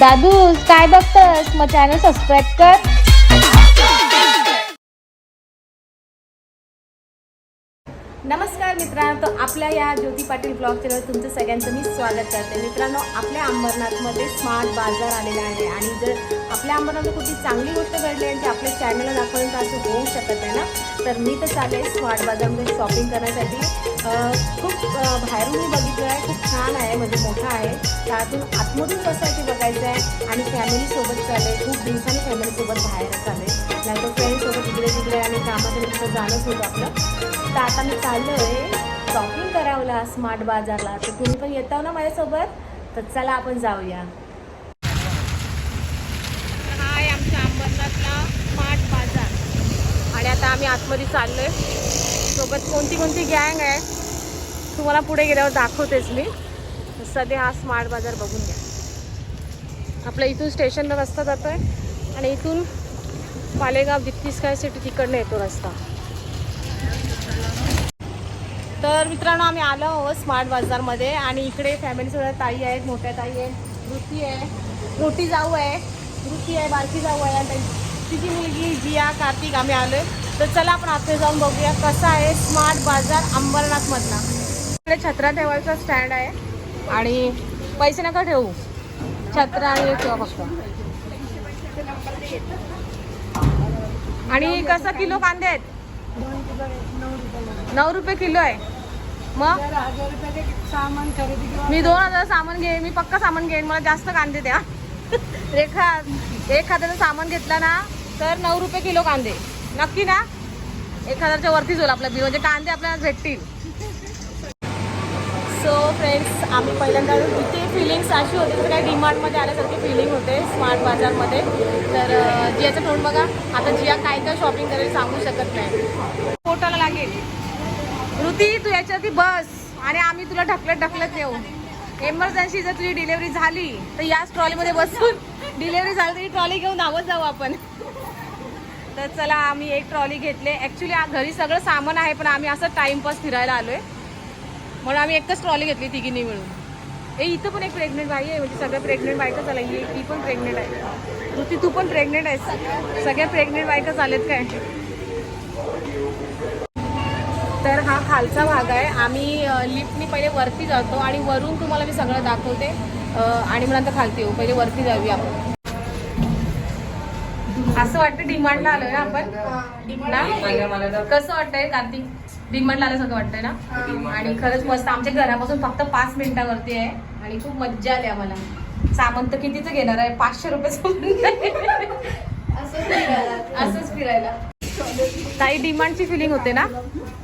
दादू काय बघतस? मग channel subscribe कर. नमस्कार मित्रांनो तर आपल्या या ज्योती पाटील ब्लॉग चॅनल तुमचं सगळ्यांचं मी स्वागत करते. मित्रांनो आपल्या अंबरनाथमध्ये स्मार्ट बाजार आलेला आहे आणि जर आपल्या अंबरनाथमध्ये कुठली चांगली गोष्ट घडली आणि ती आपल्या चॅनलला दाखवून तर असं होऊ शकत आहे ना? तर मी तर चालेल स्मार्ट बाजारमध्ये शॉपिंग करण्यासाठी. खूप बाहेरून मी बघितलं आहे खूप छान आहे म्हणजे मोठा आहे. त्यातून आतमधून कसं आहे की जायचं आहे आणि फॅमिलीसोबत चालेल खूप दिवसांनी फॅमिलीसोबत बाहेर चालेल नाही तर फ्रेंडसोबत इकडे तिकडे आणि कामाचं निमित्त जाणंच होतं आपलं. तर आता मी चाललो आहे शॉपिंग करावला स्मार्ट बाजारला. तर तुम्ही पण येताव ना माझ्यासोबत? तर चला आपण जाऊया. हाय आमच्या अंबरनाथला स्मार्ट बाजार. आणि आता आम्ही आतमध्ये चाललो आहे सोबत कोणती कोणती गँग आहे? तुम्हाला पुढे गेल्यावर दाखवतेच मी. सध्या हा स्मार्ट बाजार बघून घ्या. आपल्या इथून स्टेशनला रस्ता जातो आहे आणि इथून मालेगाव दिप्तीस काय सिटी तिकडनं येतो रस्ता. तर मित्रांनो आम्ही आलो आहोत स्मार्ट बाजारमध्ये आणि इकडे फॅमिलीसोबत ताई आहेत मोठ्या ताई आहेत वृत्ती आहे मोठी जाऊ आहे ऋती आहे बारकी जाऊ आहे. आणि तिची मुलगी जिया कार्तिक आम्ही आलो आहे. तर चला आपण आतमध्ये जाऊन बघूया कसा आहे स्मार्ट बाजार अंबरनाथमधला. इकडे छत्रा ठेवायचा स्टँड आहे आणि पैसे नका ठेवू. छत्रा आणि किंवा फक्त आणि कसं किलो कांदे आहेत? नऊ रुपये किलो आहे. मग? सामान खरेदी मी दोन हजार सामान घेईन मी पक्का सामान घेईन मला जास्त कांदे द्या. रेखा एक सामान घेतलं ना तर नऊ रुपये किलो कांदे. नक्की ना? एक हजारच्या वरतीच होईल आपल्या बी म्हणजे कांदे आपल्याला भेटतील. सो फ्रेंड्स आम्ही पहिल्यांदा इथे फिलिंग्स अशी होती तर काय डीमार्टमध्ये आल्यासारखी फिलिंग होते स्मार्ट बाजारमध्ये. तर जियाचं तोंड बघा. आता जिया काय काय शॉपिंग करेल सांगू शकत नाही. पोटाला लागेल. ऋती तू याच्यावरती बस. आणि आम्ही तुला ढकलत ढकलत येऊ एमर्जन्सी जर तुझी डिलेवरी झाली तर याच ट्रॉलीमध्ये बसून डिलेवरी झाली तरी ट्रॉली घेऊन धावत जाऊ आपण. तर चला आम्ही एक ट्रॉली घेतले. ॲक्च्युली घरी सगळं सामान आहे पण आम्ही असं टाइमपास फिरायला आलो आहे म्हणून आम्ही एकच ट्रॉली घेतली तिघींनी मिळून. ए इथं पण एक प्रेग्नेंट बाई आहे म्हणजे सगळ्या प्रेग्नेंट बायका झाल्या ही ती पण प्रेग्नेंट आहे. ऋती तू पण प्रेग्नेंट आहेस. सगळ्या प्रेग्नेंट बायका झालेत काय? तर हा खालचा भाग आहे. आम्ही लिफ्टनी पहिले वरती जातो आणि वरून तुम्हाला मी सगळं दाखवते. आणि मग नंतर खालती येऊ. पहिले वरती जाऊया आपण. असं वाटतं डिमांडला आलोय ना आपण? ना? कसं वाटतंय कार्तिक? डिमांडला आल्यासारखं वाटतंय ना? आणि खरंच मस्त आमच्या घरापासून फक्त पाच मिनिटावरती आहे आणि खूप मज्जा आली आम्हाला. सामान तर कितीच घेणार आहे? पाचशे रुपये असंच फिरायला. काही डिमांडची फिलिंग होते ना?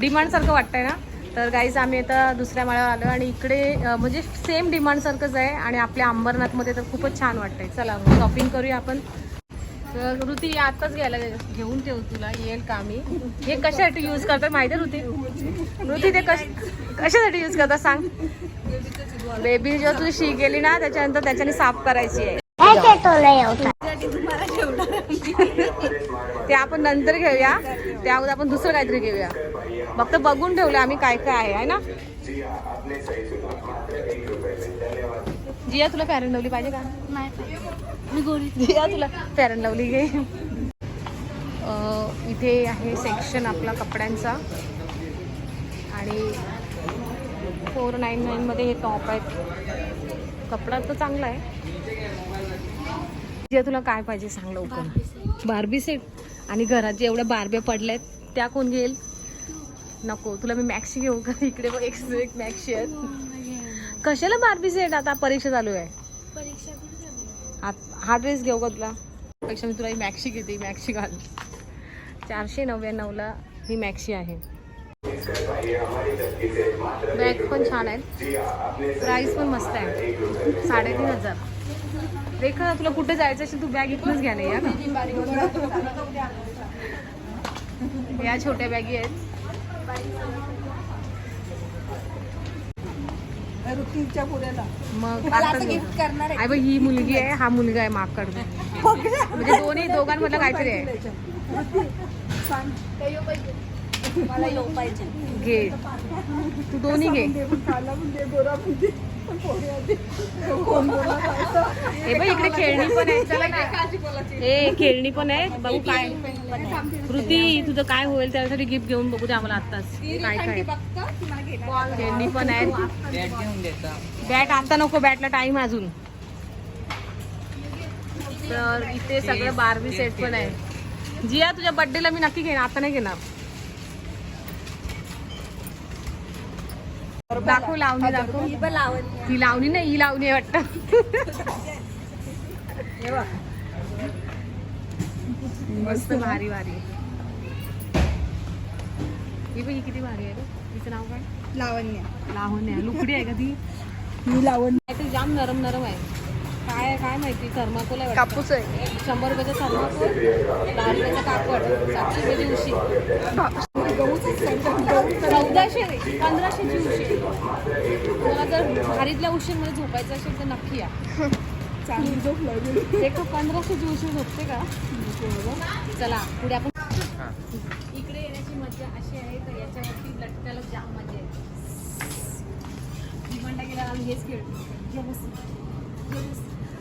डिमांड सारखं वाटतंय ना? तर गाईज आम्ही आता दुसऱ्या माळ्यावर आलो आणि इकडे म्हणजे सेम डिमांड सारखंच आहे आणि आपल्या अंबरनाथमध्ये तर खूपच छान वाटतंय. चला शॉपिंग करूया आपण. तर ऋती आताच घ्यायला घेऊन ठेव तुला येईल का मी? हे कशासाठी यूज करतात माहिती आहे ऋती? ऋती ते कश कशासाठी यूज करतात सांग? बेबी जेव्हा तू शी गेली ना त्याच्यानंतर त्याच्याने साफ करायची आहे. ते आपण नंतर घेऊया. त्या अगोदर आपण दुसरं काहीतरी घेऊया. फक्त बघून ठेवलं आम्ही काय काय आहे ना? जिया तुला पॅरेंट लवली पाहिजे का? मी तुला. फॅरन लवली घे अं, इथे आहे सेक्शन आपला कपड्यांचा. आणि फोर नाईन नाईनमध्ये हे टॉप आहेत. कपडा तर चांगला आहे. जिया तुला काय पाहिजे सांग लवकर. बार्बी सेट आणि घरात जे एवढ्या बारब्या पडल्यात त्या कोण घेईल? नको तुला मी मॅक्सी घेऊ का? इकडे बघ एक एक मॅक्सी आहेत कशाला बार्बी सेट आता परीक्षा चालू आहे. हा ड्रेस घेऊ का तुला? पेक्षा मी तुला ही मॅक्सी घेते मॅक्सी घाल. चारशे नव्याण्णवला ही मॅक्सी आहे. बॅग पण छान आहे प्राईस पण मस्त आहे. साडेतीन हजार. रेखा तुला कुठे जायचं असेल तू बॅग इथूनच घ्या नाही या ना. या छोट्या बॅगी आहेत. पुढेला. मग आता गिफ्ट करणार आई बघ ही मुलगी आहे हा मुलगा आहे माकड म्हणजे दोन्ही दोघांमधलं काहीतरी आहे. मला येऊ पाहिजे. घे. तू दोन्ही घे. काला पण दे गोरा पण दे हे बघ इकडे खेळणी पण आहे चला ना. हे खेळणी पण आहे बघू काय. कृती तुझं काय होईल त्यासाठी गिफ्ट घेऊन बघू दे आम्हाला आत्ताच. काय काय? आहे. खेळणी पण आहेत बॅट आता नको बॅटला टाइम अजून. तर इथे सगळं बारबी सेट पण आहे. जिया तुझ्या बर्थडेला मी नक्की घेणार आता नाही घेणार. दाखव लावणी दाखव. ही लावणी नाही ही लावणी आहे वाटतं. मस्त भारी भारी. ही बघ ही किती भारी आहे रे. तिचं नाव काय? लावण्य. लावणी आहे लुकडी आहे का ती? मी लावण्य. ते जाम नरम नरम आहे. काय काय माहिती? थर्माकोल आहे. कापूस आहे. शंभर रुपयाचा थर्माकोल दहा रुपयाचा कापड सातशे रुपयाची उशी. चौदाशे पंधराशेची उशी. मला जर भारीतल्या उशीमध्ये झोपायचं असेल तर नक्की या. चांगली झोप लागेल. एक पंधराशेची उशी झोपते का? चला पुढे आपण इकडे येण्याची मजा अशी आहे तर याच्यावरती लटकायला जाम मजा आहे विमानला गेला आम्ही हेच खेळतो.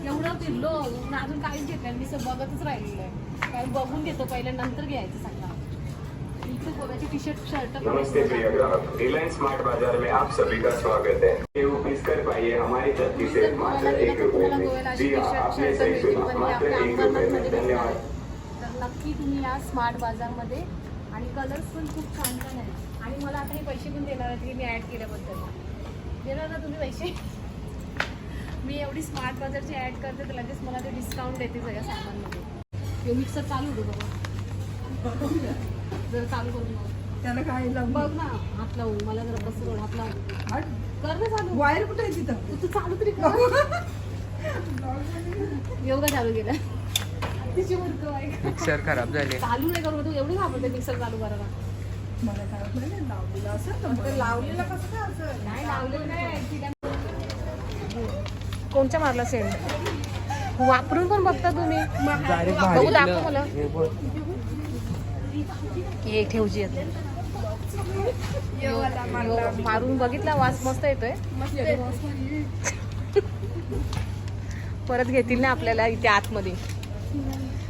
एवढं फिरलो अजून काहीच घेतलं. मी असं बघतच राहिलेलं आहे. काय बघून घेतो पहिले नंतर घ्यायचं सांगा इथे बघायची टी शर्ट शर्ट नमस्ते प्रिय ग्राहक. रिलायंस स्मार्ट बाजार में आप सभी का स्वागत है। ये रुपीज कर पाइए हमारी छत्तीस से मात्र एक रुपए में। जी हाँ आपने सही सुना। मात्र एक रुपए में धन्यवाद। नक्की तुम्ही या स्मार्ट बाजारमध्ये. आणि कलर्स पण खूप छान छान आहेत. आणि मला आता हे पैसे पण देणार आहेत की मी ॲड केल्याबद्दल. देणार ना तुम्ही पैसे? मी एवढी स्मार्ट बाजारची ॲड करते तर लगेच मला ते डिस्काउंट देते सगळ्या सामानमध्ये. यो मिक्सर चालू होतो बाबा जर चालू करून बघ. त्याला काय बघ ना हात लावून मला जरा बस हात लावून कर ना चालू. वायर कुठे आहे तिथं? तू चालू तरी कर. एवढं चालू केलं. तिची आहे. मिक्सर खराब झाले. चालू नाही करू तू एवढी घाबरते मिक्सर चालू करायला. मला काय वाटलं नाही लावलेलं असं तर मग लावलेलं कसं काय असं नाही लावलेलं नाही. कोणच्या मारला सेंड वापरून पण बघता तुम्ही. बघू दाखव मला. हे. यो, मारून बघितला वास मस्त येतोय. परत घेतील ना आपल्याला इथे आतमध्ये.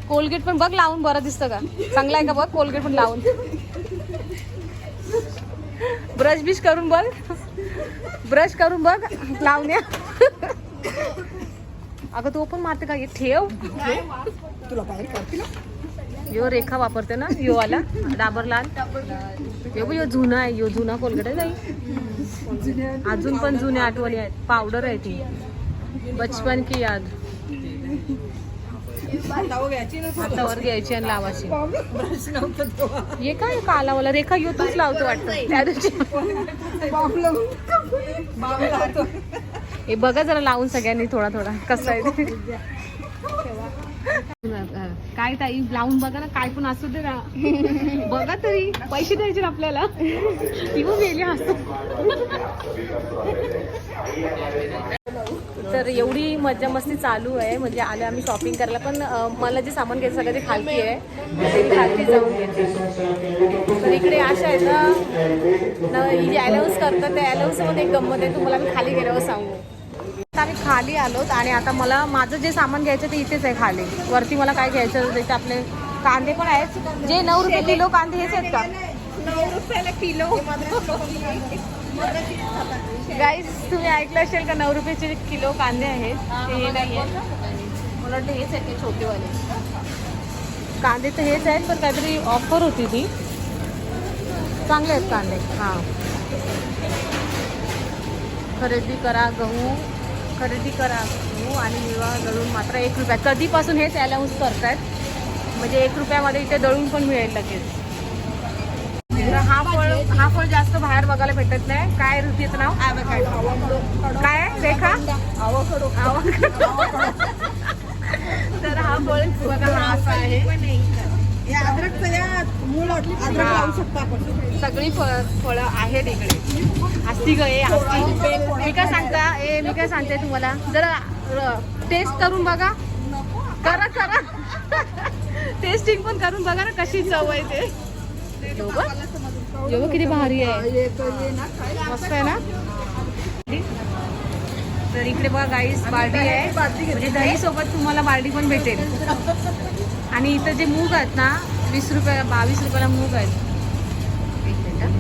कोलगेट पण बघ लावून बरं दिसतं का? चांगला आहे का बघ कोलगेट पण लावून? ब्रश बिश करून बघ. ब्रश करून बघ. लावण्या अगं तो पण मारते का? ठेव. तुला बाहेर काढतील यो रेखा वापरते ना यो वाला डाबर लाल. यो यो जुना आहे. यो जुना कोलगेट आहे नाही अजून पण जुन्या आठवणी आहेत. पावडर आहे ती. बचपन की याद. हातावर घ्यायची आणि लावायची. हे काय काला मला रेखा यो तूच लावतो वाटतं. त्या दिवशी हे बघा जरा लावून सगळ्यांनी थोडा थोडा. कसं आहे ते. काय ताई लावून बघा ना काय पण असू दे ना. बघा तरी. पैसे द्यायचे ना आपल्याला. ती मग गेली हसतो तर एवढी मजा मस्ती चालू आहे. म्हणजे आले आम्ही शॉपिंग करायला. पण मला जे सामान घ्यायचं सगळं ते खालती आहे. ते खालती जाऊन घेते. तर इकडे अशा आहेत ना ही जी अलाउन्स करतात त्या अलाउन्समध्ये एक गंमत आहे. तुम्हाला मी खाली गेल्यावर सांगू. आता आम्ही खाली आलोत आणि आता मला माझं जे सामान घ्यायचं ते इथेच आहे खाली. वरती मला काय घ्यायचं तिथे आपले कांदे पण आहेत. जे नऊ रुपये किलो कांदे हेच आहेत का? नऊ रुपयाला किलो. गाईज तुम्ही ऐकलं असेल का नऊ रुपयाचे किलो कांदे आहेत ते हे नाही आहेत मला वाटतं हेच आहेत ते छोटेवाले. कांदे तर हेच आहेत पण काहीतरी ऑफर होती ती. चांगले आहेत कांदे हां. खरेदी करा गहू. खरेदी करा गहू आणि निवा दळून मात्र एक रुपया. कधीपासून हेच अलाउन्स करतायत? म्हणजे एक रुपयामध्ये इथे दळून पण मिळेल लगेच. तर हा फळ हा फळ जास्त बाहेर बघायला भेटत नाही. काय ऋतीचं नाव? काय? रेखा. तर हा फळ बघा हा असा आहे. सगळी फळ आहेत इकडे. हस्ती ग ए हस्ती मी काय सांगता? ए मी काय सांगते तुम्हाला? जरा टेस्ट करून बघा. करा करा. टेस्टिंग पण करून बघा ना कशी चव आहे ते. जेव्हा किती भारी आहे. मस्त आहे ना? तर इकडे बघा गाईस बार्डी आहे. म्हणजे दही सोबत तुम्हाला बार्डी पण भेटेल. आणि इथं जे मूग आहेत ना वीस रुपया बावीस रुपयाला मूग आहेत. एक मिनिट हं.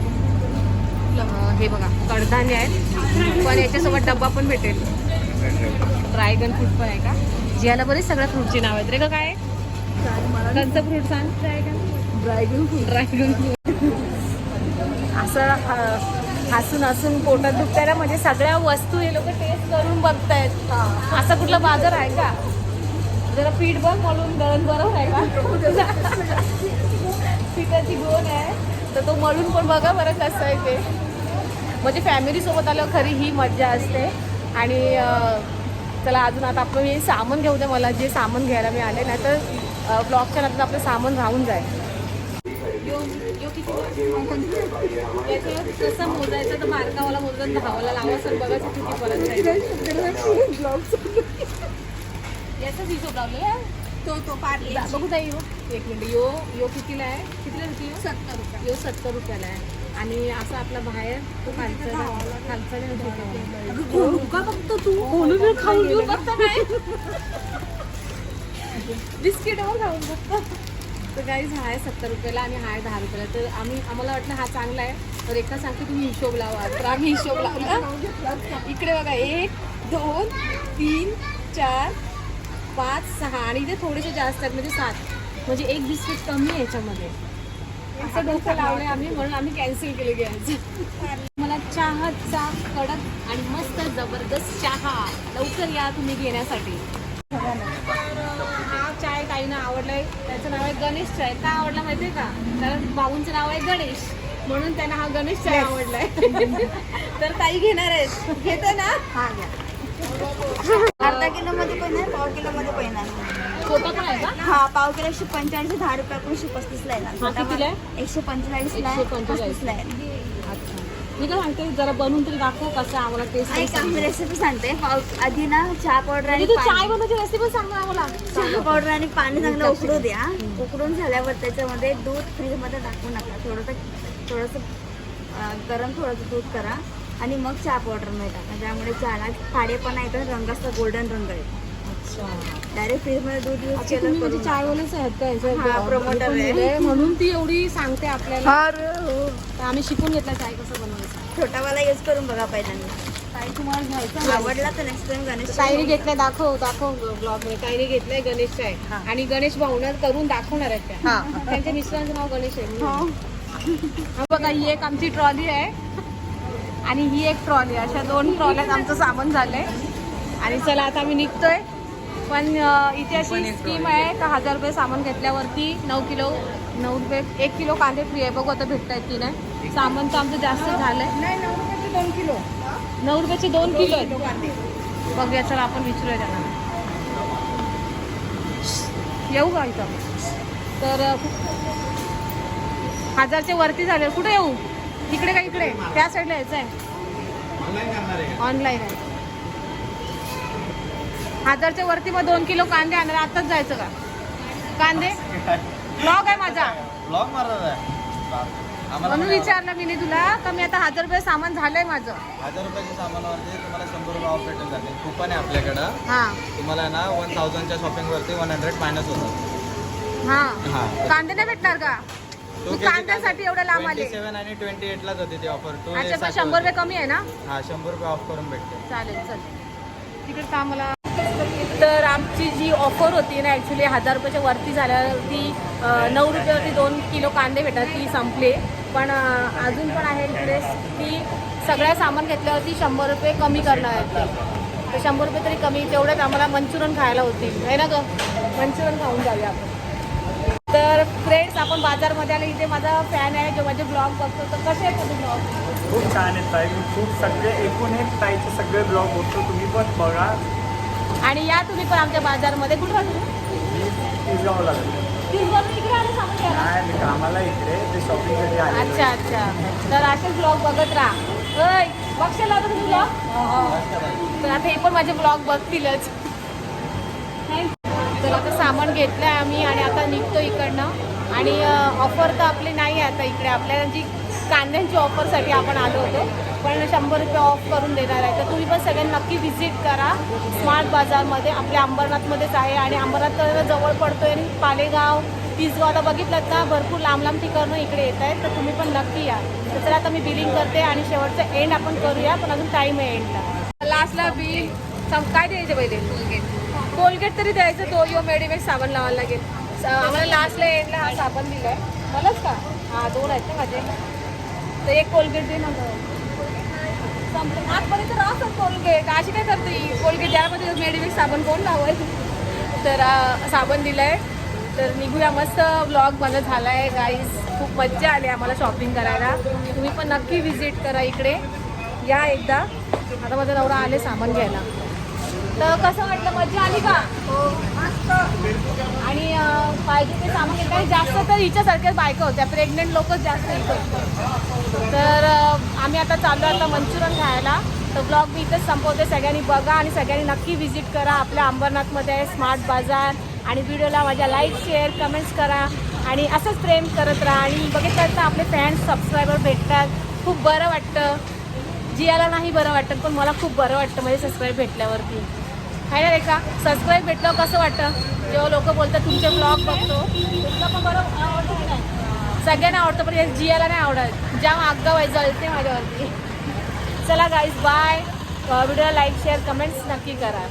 बघा कडधान्य आहेत. पण याच्यासोबत डब्बा पण भेटेल. ड्रॅगन फ्रूट पण आहे का? जियाला बरेच सगळ्या फ्रूटची नाव आहेत. रे काय? कोणतं फ्रूट सांग ड्रॅगन ड्रॅगन ड्रॅगन असं हसून हसून पोटात दुखतायला म्हणजे सगळ्या वस्तू हे लोक टेस्ट करून बघतायत. असा कुठला बाजार आहे का? जरा पीठ बघ मळून दळण बरोबर आहे का? पिठाची गोण आहे. तर तो मळून पण बघा बरं कसं आहे ते. म्हणजे फॅमिलीसोबत आलं खरी ही मज्जा असते. आणि चला अजून आता आपण हे सामान घेऊ दे मला जे सामान घ्यायला मी आले नाही तर ब्लॉकच्या नंतर आपलं सामान राहून जाईल. याचं कसं मोजायचं? तर बारकावाला मोजून दहावाला लावायचं बघायचं किती परत याचाच हिशोब लावलेला तो तो पार्ले बघू ताई यो. एक मिनिट यो यो कितीला आहे? कितीला होती यो? सत्तर रुपये यो सत्तर रुपयाला आहे. आणि असं आपला बाहेर तो खालचा खालचा बघतो तू? खाऊन बिस्किटावर खाऊन बघतो तर काही हा आहे सत्तर रुपयाला आणि हा आहे दहा रुपयाला. तर आम्ही आम्हाला वाटलं हा चांगला आहे. तर एका सांगते तुम्ही हिशोब लावा. तर आम्ही हिशोब लावला इकडे बघा एक दोन तीन चार पाच सहा. आणि इथे थोडेसे जास्त आहेत म्हणजे सात. म्हणजे एक बिस्किट कमी आहे याच्यामध्ये. असं डोकं लावलंय आम्ही म्हणून आम्ही कॅन्सल केले घ्यायचं मला चहाचा कडक आणि मस्त जबरदस्त चहा. लवकर या तुम्ही घेण्यासाठी हा चाय ताईनं आवडलाय त्याचं नाव आहे गणेश चाय का आवडला माहितीये का? कारण बाबूंचं नाव आहे गणेश. म्हणून त्यांना हा गणेश चाय आवडलाय. तर ताई घेणार आहेत. घेते ना? हा घ्या. अर्धा किलो मध्ये पण आहे पाव किलो मध्ये पण आहे. छोटा पण आहे का? हा पाव किलो एकशे पंचेचाळीस दहा रुपये एकशे पस्तीस ला आहे? हा, एकशे पंचेचाळीस. ला. पस्तीस ला आहे. मी काय सांगते जरा बनवून तरी दाखव कसं आम्हाला टेस्ट ऐका मी रेसिपी सांगते. पाव आधी ना चहा पावडर आणि म्हणजे तू चाय बनवायची रेसिपी सांग ना आम्हाला. चहा पावडर आणि पाणी चांगलं उकळू द्या. उकळून झाल्यावर त्याच्यामध्ये दूध फ्रीजमध्ये टाकू नका. थोडंसं थोडंसं अं, गरम थोडंसं दूध करा आणि मग चहा पावडरमध्ये टाका त्यामुळे चहाला फाडेपणा येतो रंग असतो गोल्डन रंग येतो. अच्छा. डायरेक्ट फ्रीजमध्ये दूध यूज अच्छा केलं म्हणजे चायवालेच आहेत का याचं? हा, promoter आपण आहे. दिलंय, म्हणून ती एवढी सांगते आपल्याला. हो. तर आम्ही शिकून घेतला चाय कसं बनवायचं. छोटावाला यूज करून बघा पहिल्यांदा. आहे? आवडला तर नेक्स्ट टाइम गणेश ताईने घेतलाय दाखव दाखव ब्लॉगमध्ये. ताईने घेतलाय गणेश चाय आणि गणेश भावना करून दाखवणार आहेत त्या. त्यांच्या मिस्टरांचं नाव गणेश आहे. हो. हा बघा ही एक आमची ट्रॉली आहे. आणि ही एक ट्रॉली अशा दोन ट्रॉल्यात आमचं सामान झालंय. आणि चला आता आम्ही निघतोय. पण इथे अशी स्कीम आहे का हजार रुपये सामान घेतल्यावरती नऊ किलो नऊ रुपये एक किलो कांदे फ्री आहे. बघू आता भेटतायत की नाही. सामान तर आमचं जास्त झालंय. नाही नऊ रुपयाचे दोन किलो. नऊ रुपयाचे दोन किलो आहेत. बघूया चला आपण विचारूया त्यांना. येऊ का इथं? तर अ, हजारच्या वरती झाले. कुठे येऊ? इकडे का इकडे? त्या साईडला यायचं आहे ऑनलाईन आहे. हजारच्या वरती मग दोन किलो कांदे आणणार आताच जायचं का? कांदे? ब्लॉग आहे माझा. ब्लॉग मारत आहे. म्हणून विचारलं मी नी तुला. का मी आता हजार रुपये सामान झालंय माझं. हजार रुपयाच्या सामानावरती तुम्हाला शंभर रुपये ऑफ भेटून जाते कुपन आहे आपल्याकडं. हां. तुम्हाला ना वन थाउजंडच्या शॉपिंगवरती वन हंड्रेड मायनस होतं. हां. हा. कांदे नाही भेटणार का? तू कांद्यासाठी एवढं लांब आले. सेवन आणि ट्वेंटी एटलाच होती ती ऑफर टू अच्छा पण शंभर रुपये कमी आहे ना? हा शंभर रुपये ऑफ करून भेटते. चालेल चल तिकडे का मला तर आमची जी ऑफर होती ना ॲक्च्युली हजार रुपयाच्या वरती झाल्यावरती ती नऊ रुपयावरती दोन किलो कांदे भेटतात ती संपले. पण अजून पण आहे इकडे की सगळ्या सामान घेतल्यावरती शंभर रुपये कमी करणार आहेत तर शंभर रुपये तरी कमी तेवढ्यात आम्हाला मंचुरन खायला होतील आहे ना ग? मंचुरन खाऊन जाऊया आपण. तर फ्रेंड्स आपण बाजारमध्ये आले इथे माझा फॅन आहे जो माझे ब्लॉग बघतो तर कसे आहेत तुम्ही ब्लॉग खूप छान आहेत ताई. खूप सगळे एकूण एक ताईचे सगळे ब्लॉग बघतो. तुम्ही पण बघा. आणि या तुम्ही पण आमच्या बाजारमध्ये कुठं राहतो? कामाला इकडे ते शॉपिंगसाठी अच्छा अच्छा. तर असेच ब्लॉग बघत राहा. बघशाल आता तुम्ही ब्लॉग तर आता हे पण माझे ब्लॉग बघतीलच. तर आता सामान घेतलं आहे आम्ही आणि आता निघतो इकडनं. आणि ऑफर तर आपली नाही आहे आता इकडे. आपल्याला जी कांद्यांच्या ऑफरसाठी आपण आलो होतो. पण शंभर रुपये ऑफ करून देणार आहे. तर तुम्ही पण सगळ्यांनी नक्की व्हिजिट करा. स्मार्ट बाजारमध्ये आपल्या अंबरनाथमध्येच आहे आणि अंबरनाथ तर जवळ पडतोय आहे पालेगाव तिसगावला आता बघितलं ना भरपूर लांब लांब ठिकाणं इकडे येत आहेत. तर तुम्ही पण नक्की या. तर आता मी बिलिंग करते आणि शेवटचं एंड आपण करूया पण अजून टाईम आहे एंडला लास्टला बिल काय द्यायचं पहिले? कोलगेट कोलगेट तरी द्यायचं तो यो मेडिमेक्स साबण लावायला लागेल. आम्हाला लास्टला एंडला हा साबण आहे मलाच का? हा दोन आहेत ना माझे. तर एक कोलगेट दे ना गं. संपलं. आतमध्ये तर असं कोलगेट. अशी काय करते कोलगेट? द्यामध्ये मेडिमिक साबण कोण लावायचं तर साबण साबण आहे तर निघूया मस्त. ब्लॉग माझा झाला आहे गाईज खूप मज्जा आली आम्हाला शॉपिंग करायला. तुम्ही पण नक्की व्हिजिट करा इकडे. या एकदा. आता माझा नवरा आले सामान घ्यायला. तर कसं वाटलं? मज्जा आली का? आणि अं, पाहिजे ते सामान घेतलं आणि जास्त तर हिच्यासारख्याच बायका होत्या. प्रेग्नेंट लोकच जास्त इथं. तर आम्ही आता चाललो आता मंचुरियन खायला. तर ब्लॉग मी इथेच संपवते. सगळ्यांनी बघा आणि सगळ्यांनी नक्की व्हिजिट करा. आपल्या अंबरनाथमध्ये आहे स्मार्ट बाजार. आणि व्हिडिओला माझ्या लाईक शेअर कमेंट्स करा. आणि असंच प्रेम करत राहा. आणि बघितलं तर आपले फॅन्स सबस्क्रायबर भेटतात. खूप बरं वाटतं. जियाला नाही बरं वाटतं पण मला खूप बरं वाटतं. म्हणजे सबस्क्राईब भेटल्यावरती. आहे ना रेखा सबस्क्राईब भेटलं कसं वाटतं? जेव्हा लोक बोलतात तुमचे ब्लॉग बघतो. पण बरोबर आवडतं की नाही? सगळ्यांना आवडतं पण हे जियाला नाही आवडत. ज्या आगाव व्हायचं जळते माझ्यावरती. चला गाईज बाय व्हिडिओला लाईक शेअर कमेंट्स नक्की करा.